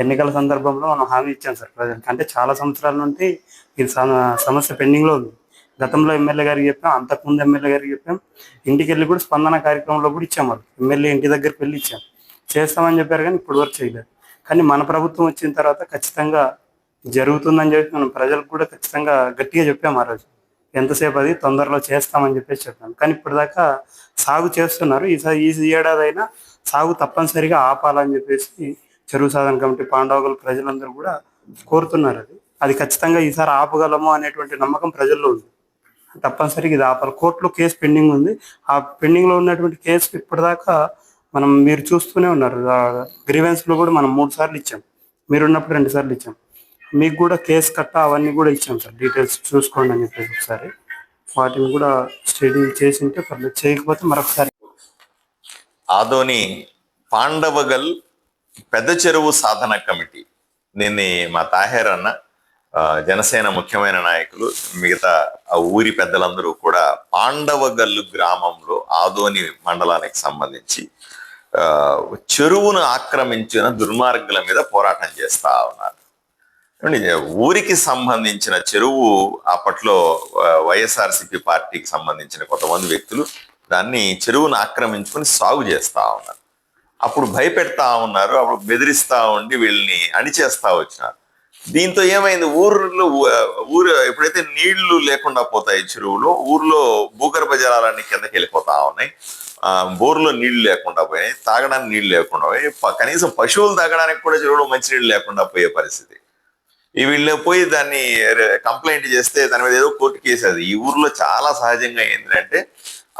ఎన్నికల సందర్భంలో మనం హామీ ఇచ్చాం సార్ ప్రజలకు. అంటే చాలా సంవత్సరాల నుండి ఇది సమస్య పెండింగ్లో ఉంది. గతంలో ఎమ్మెల్యే గారికి చెప్పాం అంతకుముందు ఎమ్మెల్యే గారికి చెప్పాం. ఇంటికి వెళ్ళి కూడా స్పందన కార్యక్రమంలో కూడా ఇచ్చాం వాళ్ళు. ఎమ్మెల్యే ఇంటి దగ్గరికి వెళ్ళి ఇచ్చాం. చేస్తామని చెప్పారు కానీ ఇప్పుడు వరకు చేయలేదు. కానీ మన ప్రభుత్వం వచ్చిన తర్వాత ఖచ్చితంగా జరుగుతుందని చెప్పి మనం ప్రజలకు కూడా ఖచ్చితంగా గట్టిగా చెప్పాం ఆ రోజు. ఎంతసేపు అది తొందరలో చేస్తామని చెప్పేసి చెప్పాం. కానీ ఇప్పటిదాకా సాగు చేస్తున్నారు. ఈసారి ఈ ఏడాది అయినా సాగు తప్పనిసరిగా ఆపాలని చెప్పేసి చెరువు సాధన కమిటీ పాండవగల ప్రజలందరూ కూడా కోరుతున్నారు అది. అది ఖచ్చితంగా ఈసారి ఆపగలము అనేటువంటి నమ్మకం ప్రజల్లో ఉంది. తప్పనిసరిగా ఇది ఆపాలి. కోర్టులో కేసు పెండింగ్ ఉంది. ఆ పెండింగ్లో ఉన్నటువంటి కేసు ఇప్పటిదాకా మనం మీరు చూస్తూనే ఉన్నారు. గ్రీవెన్స్లో కూడా మనం మూడు సార్లు ఇచ్చాం. మీరు ఉన్నప్పుడు రెండు సార్లు ఇచ్చాం. మీకు కూడా కేసు కట్ట అవన్నీ కూడా ఇచ్చాం సార్. డీటెయిల్స్ చూసుకోండి అని చెప్పేసి ఒకసారి. వాటిని కూడా స్టడీ చేసి ఉంటే పర్లేదు. చేయకపోతే మరొకసారి. ఆదోని పాండవగల్ పెద్ద చెరువు సాధన కమిటీ. దీన్ని మా తాహేర్ అన్న జనసేన ముఖ్యమైన నాయకులు మిగతా ఆ ఊరి పెద్దలందరూ కూడా పాండవగల్లు గ్రామంలో ఆదోని మండలానికి సంబంధించి చెరువును ఆక్రమించిన దుర్మార్గుల మీద పోరాటం చేస్తా ఉన్నారు. ఊరికి సంబంధించిన చెరువు అప్పట్లో వైఎస్ఆర్సిపి పార్టీకి సంబంధించిన కొంతమంది వ్యక్తులు దాన్ని చెరువును ఆక్రమించుకొని సాగు చేస్తా ఉన్నారు. అప్పుడు భయపెడతా ఉన్నారు అప్పుడు బెదిరిస్తూ ఉండి వీళ్ళని అణిచేస్తా వచ్చినారు. దీంతో ఏమైంది? ఊర్లో ఊరు ఎప్పుడైతే నీళ్ళు లేకుండా పోతాయి చెరువులో ఊర్లో భూగర్భ జలాలన్నీ కిందకి వెళ్ళిపోతా ఉన్నాయి. బోర్లో నీళ్ళు లేకుండా పోయాయి తాగడానికి నీళ్ళు లేకుండా పోయి కనీసం పశువులు తాగడానికి కూడా చెరువులో మంచినీళ్ళు లేకుండా పోయే పరిస్థితి. ఈ వీళ్ళు పోయి దాన్ని కంప్లైంట్ చేస్తే దాని మీద ఏదో కోర్టు కేసు అది. ఈ ఊర్లో చాలా సహజంగా ఏంటంటే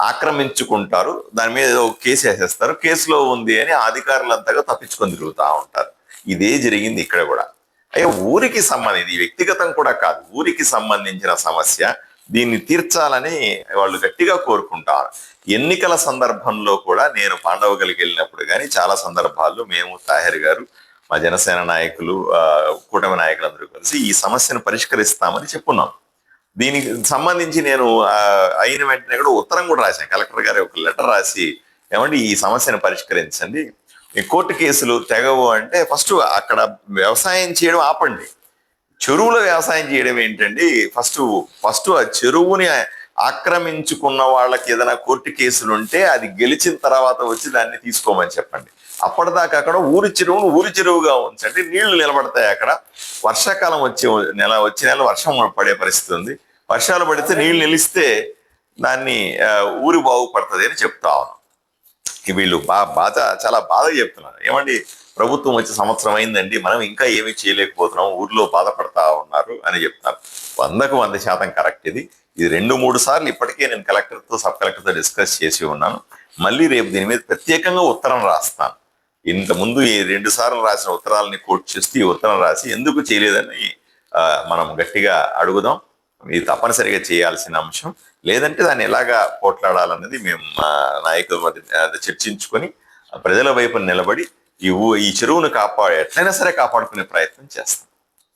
ఆక్రమించుకుంటారు. దాని మీద ఏదో కేసు వేసేస్తారు. కేసులో ఉంది అని అధికారులంతగా తప్పించుకొని తిరుగుతూ ఉంటారు. ఇదే జరిగింది ఇక్కడ కూడా. అయ్యో ఊరికి సంబంధించి వ్యక్తిగతం కూడా కాదు ఊరికి సంబంధించిన సమస్య. దీన్ని తీర్చాలని వాళ్ళు గట్టిగా కోరుకుంటారు ఎన్నికల సందర్భంలో కూడా నేను పాండవగలికి వెళ్ళినప్పుడు కానీ చాలా సందర్భాల్లో మేము తాహిర్ గారు మా జనసేన నాయకులు కూటమి నాయకులందరూ కలిసి ఈ సమస్యను పరిష్కరిస్తామని చెప్పున్నాం. దీనికి సంబంధించి నేను అయిన వెంటనే కూడా ఉత్తరం కూడా రాశాను. కలెక్టర్ గారి ఒక లెటర్ రాసి ఏమంటే ఈ సమస్యను పరిష్కరించండి. ఈ కోర్టు కేసులు తెగవు అంటే ఫస్ట్ అక్కడ వ్యవసాయం చేయడం ఆపండి. చెరువులో వ్యవసాయం చేయడం ఏంటండి? ఫస్ట్ ఫస్ట్ ఆ చెరువుని ఆక్రమించుకున్న వాళ్ళకి ఏదైనా కోర్టు కేసులు ఉంటే అది గెలిచిన తర్వాత వచ్చి దాన్ని తీసుకోమని చెప్పండి. అప్పటిదాకా అక్కడ ఊరి చెరువును ఊరి చెరువుగా ఉంచండి. నీళ్ళు నిలబడతాయి అక్కడ. వర్షాకాలం వచ్చే నెల వచ్చే నెల వర్షం పడే పరిస్థితి ఉంది. వర్షాలు పడితే నీళ్ళు నిలిస్తే దాన్ని ఊరి బాగుపడుతుంది అని చెప్తా ఉన్నాం. వీళ్ళు బా బాధ చాలా బాధగా చెప్తున్నారు. ఏమండి ప్రభుత్వం వచ్చే సంవత్సరం అయిందండి. మనం ఇంకా ఏమీ చేయలేకపోతున్నాం. ఊర్లో బాధపడతా ఉన్నారు అని చెప్తున్నారు. వందకు వంద శాతం కరెక్ట్ ఇది. ఇది రెండు మూడు సార్లు ఇప్పటికే నేను కలెక్టర్తో సబ్ కలెక్టర్తో డిస్కస్ చేసి ఉన్నాను. మళ్ళీ రేపు దీని మీద ప్రత్యేకంగా ఉత్తరం రాస్తాను. ఇంతకుముందు ముందు ఈ రెండు సార్లు రాసిన ఉత్తరాలని కోట్ చేస్తూ ఈ ఉత్తరం రాసి ఎందుకు చేయలేదని మనం గట్టిగా అడుగుదాం. ఇది తప్పనిసరిగా చేయాల్సిన అంశం. లేదంటే దాన్ని ఎలాగా పోట్లాడాలన్నది మేము నాయకుల మధ్య అది చర్చించుకొని ప్రజల వైపు నిలబడి ఈ ఈ చెరువును కాపాడే ఎట్లయినా సరే కాపాడుకునే ప్రయత్నం చేస్తాం.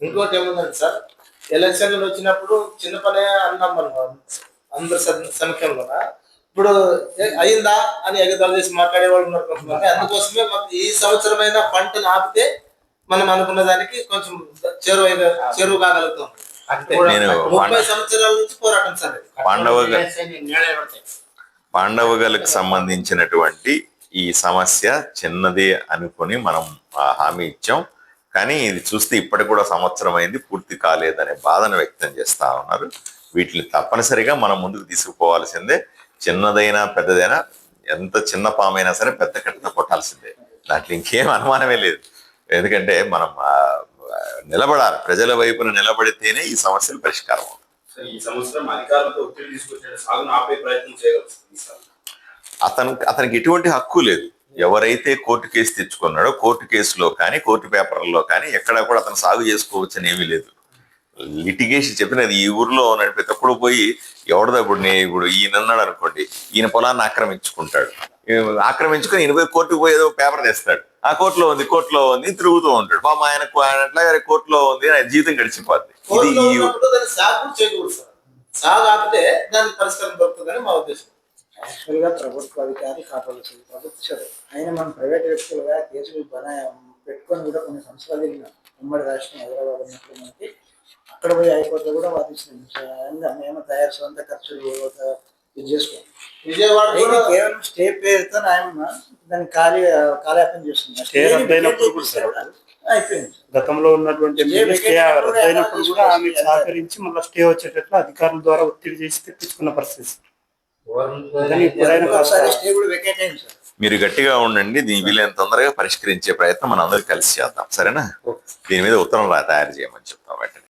ఇంకోటి ఏముందండి సార్? ఎలక్షన్లు వచ్చినప్పుడు చిన్న పనే అన్నాం మనం అందరు సమ- సమక్షంలోన ఇప్పుడు అయిందా అని ఎగతాలు చేసి మాట్లాడే వాళ్ళు ఉన్నారు కొంతమంది. అందుకోసమే మాకు ఈ సంవత్సరమైన పంటను ఆపితే మనం అనుకున్న దానికి కొంచెం చెరువు చెరువు కాగలుగుతాం. ముప్పై సంవత్సరాల నుంచి పోరాటం సార్. పాండవగ పాండవగలకు సంబంధించినటువంటి ఈ సమస్య చిన్నదే అనుకొని మనం హామీ ఇచ్చాం. కానీ ఇది చూస్తే ఇప్పటికి కూడా సంవత్సరం అయింది పూర్తి కాలేదనే బాధను వ్యక్తం చేస్తా ఉన్నారు. వీటిని తప్పనిసరిగా మనం ముందుకు తీసుకుపోవాల్సిందే. చిన్నదైనా పెద్దదైనా ఎంత చిన్న పామైనా సరే పెద్ద కట్టతో కొట్టాల్సిందే. దాంట్లో ఇంకేం అనుమానమే లేదు. ఎందుకంటే మనం నిలబడాలి. ప్రజల వైపున నిలబడితేనే ఈ సమస్యలు పరిష్కారం అవుతాయి. సార్, ఈ సంవత్సరం అధికారులతో ఒత్తిడి తీసుకొచ్చిన సాగును ఆపే ప్రయత్నం చేయగలుగుతుంది అతను అతనికి ఎటువంటి హక్కు లేదు. ఎవరైతే కోర్టు కేసు తెచ్చుకున్నాడో కోర్టు కేసులో కానీ కోర్టు పేపర్లో కానీ ఎక్కడ కూడా అతను సాగు చేసుకోవచ్చు అని ఏమీ లేదు. లిటిగేషన్ చెప్పినది ఈ ఊర్లో ప్రతి ఒక్కడు పోయి ఎవరిదో ఇప్పుడు నేను ఇప్పుడు ఈయన ఉన్నాడు అనుకోండి ఈయన పొలాన్ని ఆక్రమించుకుంటాడు. ఆక్రమించుకొని ఈయన పోయి కోర్టుకు పోయి ఏదో పేపర్ తెస్తాడు. ఆ కోర్టులో ఉంది కోర్టులో ఉంది తిరుగుతూ ఉంటాడు. పాప ఆయనకు ఆయన ఎట్లా కోర్టులో ఉంది ఆయన జీవితం గడిచిపోద్ది. ఇది సాగు కూడా చేయకూడదు సార్. సాగు ఆపితే దానికి పరిష్కారం దొరుకుతుందని మా ఉద్దేశం. యాక్చువల్గా ప్రభుత్వ అధికారి కాపాడుతుంది ప్రభుత్వ చదువు ఆయన మనం ప్రైవేట్ వ్యక్తులుగా కేసులు బనా పెట్టుకొని కూడా కొన్ని సంవత్సరాలు వెళ్ళినాం ఉమ్మడి రాష్ట్రం హైదరాబాద్ ఉన్నప్పుడు మనకి అక్కడ పోయి హైకోర్టులో కూడా వాదించినాం. స్వయంగా మేము తయారు సొంత ఖర్చులు ఇది చేసుకోండి విజయవాడ కేవలం స్టే పేరుతో ఆయన దాన్ని ఖాళీ కాలయాపన సార్ అయిపోయింది. గతంలో ఉన్నటువంటి రద్దయినప్పుడు కూడా ఆమె సహకరించి మళ్ళీ స్టే వచ్చేటట్లు అధికారుల ద్వారా ఒత్తిడి చేసి తెప్పించుకున్న పరిస్థితి. మీరు గట్టిగా ఉండండి దీని వీలైన తొందరగా పరిష్కరించే ప్రయత్నం మనం అందరూ కలిసి చేద్దాం. సరేనా? దీని మీద ఉత్తరం రా తయారు చేయమని చెప్తాం వెంటనే.